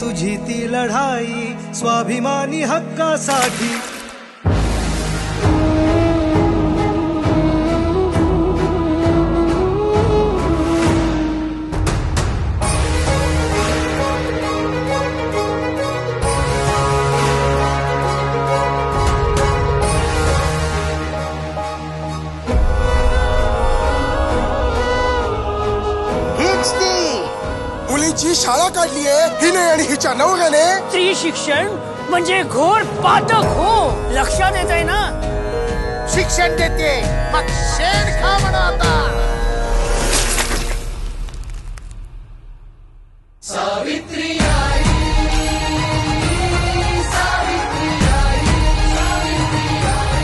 तुझी ती लढाई स्वाभिमानी हक्कासाठी. हीच मुलीची शाळा काढलीये हिने आणि हिच्या नवऱ्याने. स्त्री शिक्षण म्हणजे घोर पातक हो. लक्षात येत आहे ना? शिक्षण देते मग शेण खा म्हणा आता.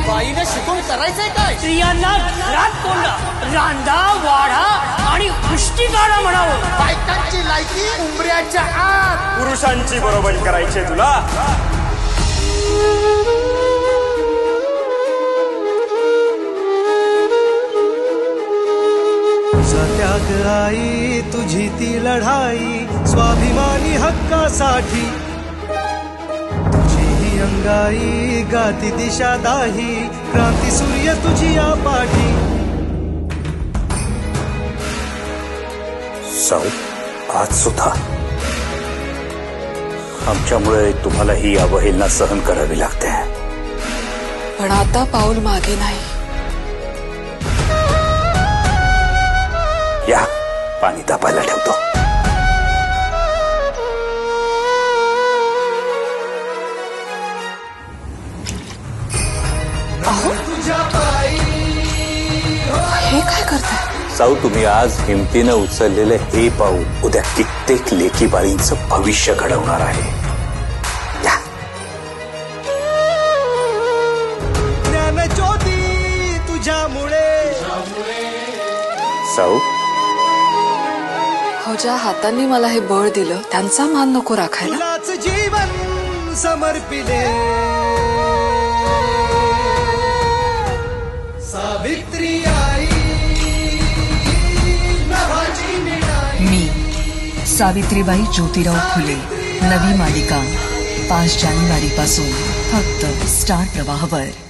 बाईने शिकून करायचंय काय? स्त्रियांना घरात कोंडा रांधा वाढा आणि उष्टी काढा म्हणावं. बायकांची लायकी उंबऱ्याच्या आत. पुरुषांची बरोबरी करायची तुला. त्याग आई तुझी ती लढाई स्वाभिमानी हक्कासाठी. तुझी ही अंगाई गाती दिशा दाही क्रांती सूर्य तुझी या पाठी साऊ आज सुद्धा. आमच्यामुळे तुम्हाला ही अवहेलना सहन करावी लागते. पण आता पाऊल मागे नाही. या पाणी तापायला ठेवतो. हे काय करताय? साऊ तुम्ही आज हिमतीनं उचललेलं हे पाऊल. उद्या कित्येक लेखी बाळींचं भविष्य घडवणार आहे. या. ज्ञान ज्योती तुझ्यामुळे. साऊ हो ज्या हातांनी मला हे बळ दिलं त्यांचा मान नको राखायला. तुलाच जीवन समर्पिले. सावित्री सावित्रीबाई ज्योतिराव फुले. नवी मालिका. पाच जानेवारी पासून फक्त स्टार प्रवाहवर.